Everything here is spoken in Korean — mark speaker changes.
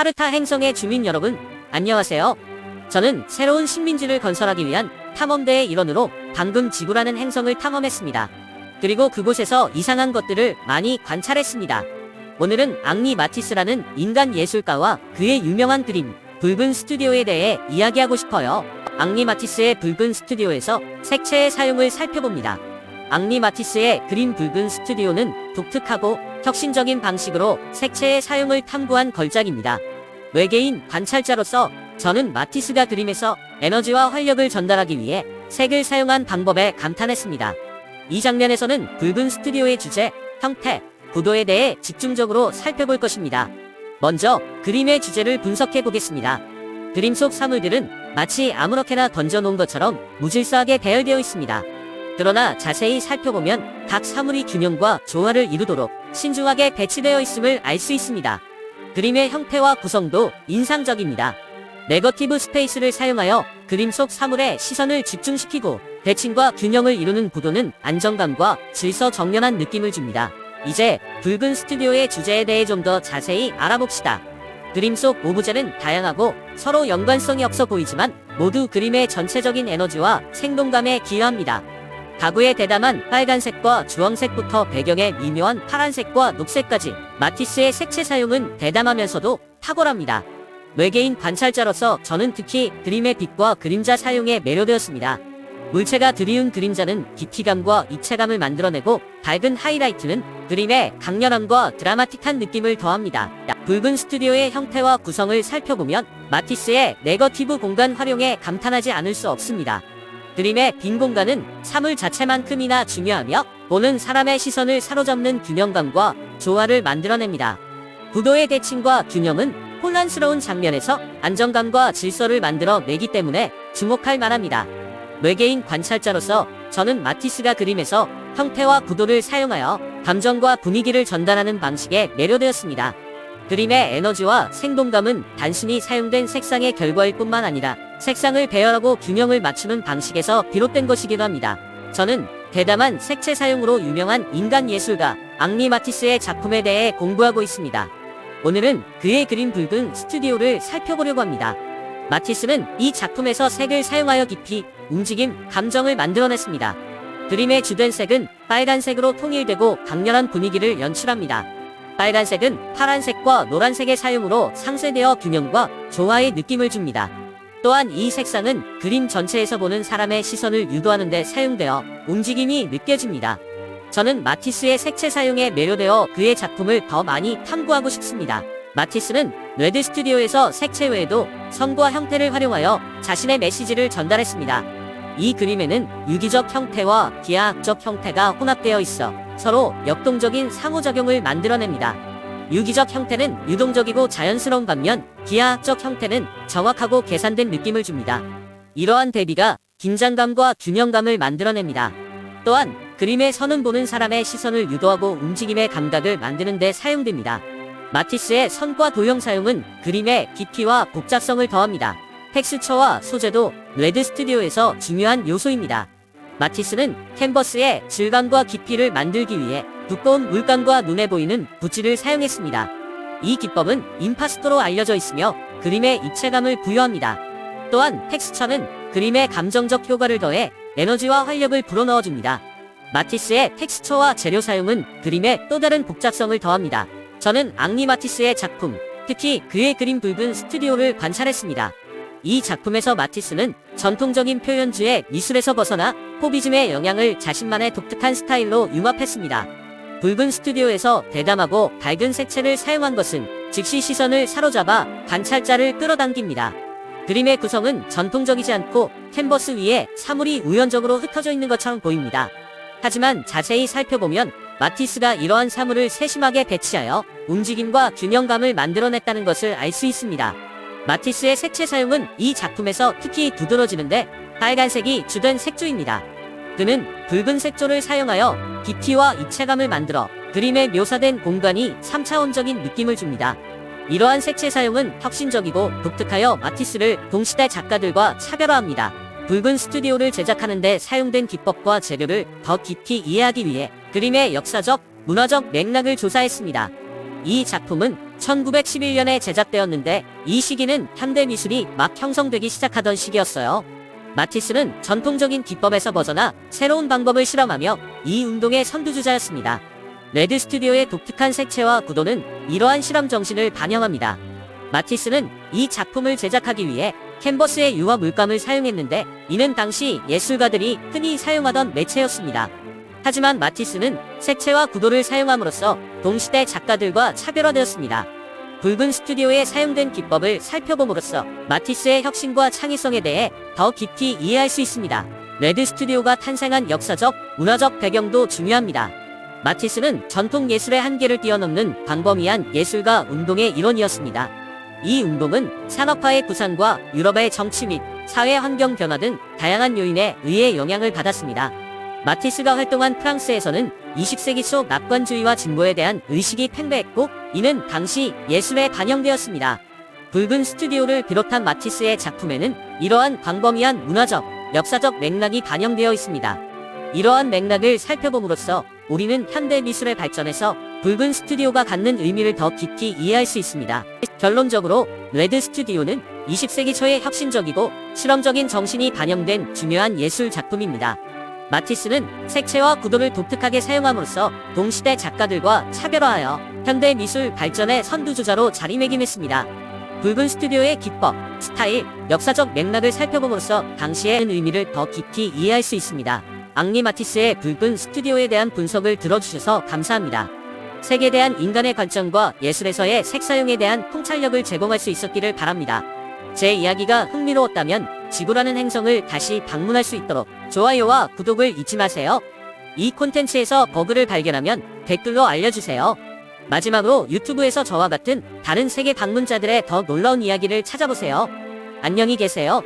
Speaker 1: 카르타 행성의 주민 여러분, 안녕하세요. 저는 새로운 식민지를 건설하기 위한 탐험대의 일원으로 방금 지구라는 행성을 탐험했습니다. 그리고 그곳에서 이상한 것들을 많이 관찰했습니다. 오늘은 앙리 마티스라는 인간 예술가와 그의 유명한 그림, 붉은 스튜디오에 대해 이야기하고 싶어요. 앙리 마티스의 붉은 스튜디오에서 색채의 사용을 살펴봅니다. 앙리 마티스의 그림 붉은 스튜디오는 독특하고 혁신적인 방식으로 색채의 사용을 탐구한 걸작입니다. 외계인 관찰자로서 저는 마티스가 그림에서 에너지와 활력을 전달하기 위해 색을 사용한 방법에 감탄했습니다. 이 장면에서는 붉은 스튜디오의 주제, 형태, 구도에 대해 집중적으로 살펴볼 것입니다. 먼저 그림의 주제를 분석해 보겠습니다. 그림 속 사물들은 마치 아무렇게나 던져놓은 것처럼 무질서하게 배열되어 있습니다. 그러나 자세히 살펴보면 각 사물이 균형과 조화를 이루도록 신중하게 배치되어 있음을 알 수 있습니다. 그림의 형태와 구성도 인상적입니다. 네거티브 스페이스를 사용하여 그림 속 사물에 시선을 집중시키고 대칭과 균형을 이루는 구도는 안정감과 질서 정연한 느낌을 줍니다. 이제 붉은 스튜디오의 주제에 대해 좀 더 자세히 알아봅시다. 그림 속 오브제는 다양하고 서로 연관성이 없어 보이지만 모두 그림의 전체적인 에너지와 생동감에 기여합니다. 가구의 대담한 빨간색과 주황색부터 배경의 미묘한 파란색과 녹색까지 마티스의 색채 사용은 대담하면서도 탁월합니다. 외계인 관찰자로서 저는 특히 그림의 빛과 그림자 사용에 매료되었습니다. 물체가 드리운 그림자는 깊이감과 입체감을 만들어내고 밝은 하이라이트는 그림의 강렬함과 드라마틱한 느낌을 더합니다. 붉은 스튜디오의 형태와 구성을 살펴보면 마티스의 네거티브 공간 활용에 감탄하지 않을 수 없습니다. 그림의 빈 공간은 사물 자체만큼이나 중요하며 보는 사람의 시선을 사로잡는 균형감과 조화를 만들어냅니다. 구도의 대칭과 균형은 혼란스러운 장면에서 안정감과 질서를 만들어 내기 때문에 주목할 만합니다. 외계인 관찰자로서 저는 마티스가 그림에서 형태와 구도를 사용하여 감정과 분위기를 전달하는 방식에 매료되었습니다. 그림의 에너지와 생동감은 단순히 사용된 색상의 결과일 뿐만 아니라 색상을 배열하고 균형을 맞추는 방식에서 비롯된 것이기도 합니다. 저는 대담한 색채 사용으로 유명한 인간 예술가 앙리 마티스의 작품에 대해 공부하고 있습니다. 오늘은 그의 그림 붉은 스튜디오를 살펴보려고 합니다. 마티스는 이 작품에서 색을 사용하여 깊이 움직임, 감정을 만들어냈습니다. 그림의 주된 색은 빨간색으로 통일되고 강렬한 분위기를 연출합니다. 빨간색은 파란색과 노란색의 사용으로 상쇄되어 균형과 조화의 느낌을 줍니다. 또한 이 색상은 그림 전체에서 보는 사람의 시선을 유도하는 데 사용되어 움직임이 느껴집니다. 저는 마티스의 색채 사용에 매료되어 그의 작품을 더 많이 탐구하고 싶습니다. 마티스는 레드 스튜디오에서 색채 외에도 선과 형태를 활용하여 자신의 메시지를 전달했습니다. 이 그림에는 유기적 형태와 기하학적 형태가 혼합되어 있어 서로 역동적인 상호작용을 만들어냅니다. 유기적 형태는 유동적이고 자연스러운 반면 기하학적 형태는 정확하고 계산된 느낌을 줍니다. 이러한 대비가 긴장감과 균형감을 만들어냅니다. 또한 그림의 선은 보는 사람의 시선을 유도하고 움직임의 감각을 만드는 데 사용됩니다. 마티스의 선과 도형 사용은 그림의 깊이와 복잡성을 더합니다. 텍스처와 소재도 레드 스튜디오에서 중요한 요소입니다. 마티스는 캔버스의 질감과 깊이를 만들기 위해 두꺼운 물감과 눈에 보이는 붓질을 사용했습니다. 이 기법은 임파스토로 알려져 있으며 그림에 입체감을 부여합니다. 또한 텍스처는 그림의 감정적 효과를 더해 에너지와 활력을 불어넣어줍니다. 마티스의 텍스처와 재료 사용은 그림에 또 다른 복잡성을 더합니다. 저는 앙리 마티스의 작품, 특히 그의 그림 붉은 스튜디오를 관찰했습니다. 이 작품에서 마티스는 전통적인 표현주의 미술에서 벗어나 포비즘의 영향을 자신만의 독특한 스타일로 융합했습니다. 붉은 스튜디오에서 대담하고 밝은 색채를 사용한 것은 즉시 시선을 사로잡아 관찰자를 끌어당깁니다. 그림의 구성은 전통적이지 않고 캔버스 위에 사물이 우연적으로 흩어져 있는 것처럼 보입니다. 하지만 자세히 살펴보면 마티스가 이러한 사물을 세심하게 배치하여 움직임과 균형감을 만들어냈다는 것을 알 수 있습니다. 마티스의 색채 사용은 이 작품에서 특히 두드러지는데 빨간색이 주된 색조입니다. 그는 붉은 색조를 사용하여 깊이와 입체감을 만들어 그림에 묘사된 공간이 3차원적인 느낌을 줍니다. 이러한 색채 사용은 혁신적이고 독특하여 마티스를 동시대 작가들과 차별화합니다. 붉은 스튜디오를 제작하는데 사용된 기법과 재료를 더 깊이 이해하기 위해 그림의 역사적, 문화적 맥락을 조사했습니다. 이 작품은 1911년에 제작되었는데 이 시기는 현대 미술이 막 형성되기 시작하던 시기였어요. 마티스는 전통적인 기법에서 벗어나 새로운 방법을 실험하며 이 운동의 선두주자였습니다. 레드 스튜디오의 독특한 색채와 구도는 이러한 실험 정신을 반영합니다. 마티스는 이 작품을 제작하기 위해 캔버스의 유화 물감을 사용했는데 이는 당시 예술가들이 흔히 사용하던 매체였습니다. 하지만 마티스는 색채와 구도를 사용함으로써 동시대 작가들과 차별화되었습니다. 붉은 스튜디오에 사용된 기법을 살펴봄으로써 마티스의 혁신과 창의성에 대해 더 깊이 이해할 수 있습니다. 레드 스튜디오가 탄생한 역사적, 문화적 배경도 중요합니다. 마티스는 전통 예술의 한계를 뛰어넘는 광범위한 예술가 운동의 일원이었습니다. 이 운동은 산업화의 부산과 유럽의 정치 및 사회 환경 변화 등 다양한 요인에 의해 영향을 받았습니다. 마티스가 활동한 프랑스에서는 20세기 초 낙관주의와 진보에 대한 의식이 팽배했고 이는 당시 예술에 반영되었습니다. 붉은 스튜디오를 비롯한 마티스의 작품에는 이러한 광범위한 문화적, 역사적 맥락이 반영되어 있습니다. 이러한 맥락을 살펴봄으로써 우리는 현대 미술의 발전에서 붉은 스튜디오가 갖는 의미를 더 깊이 이해할 수 있습니다. 결론적으로 레드 스튜디오는 20세기 초의 혁신적이고 실험적인 정신이 반영된 중요한 예술 작품입니다. 마티스는 색채와 구도를 독특하게 사용함으로써 동시대 작가들과 차별화하여 현대 미술 발전의 선두주자로 자리매김했습니다. 붉은 스튜디오의 기법, 스타일, 역사적 맥락을 살펴봄으로써 당시의 의미를 더 깊이 이해할 수 있습니다. 앙리 마티스의 붉은 스튜디오에 대한 분석을 들어주셔서 감사합니다. 색에 대한 인간의 관점과 예술에서의 색 사용에 대한 통찰력을 제공할 수 있었기를 바랍니다. 제 이야기가 흥미로웠다면 지구라는 행성을 다시 방문할 수 있도록 좋아요와 구독을 잊지 마세요. 이 콘텐츠에서 버그를 발견하면 댓글로 알려주세요. 마지막으로 유튜브에서 저와 같은 다른 세계 방문자들의 더 놀라운 이야기를 찾아보세요. 안녕히 계세요.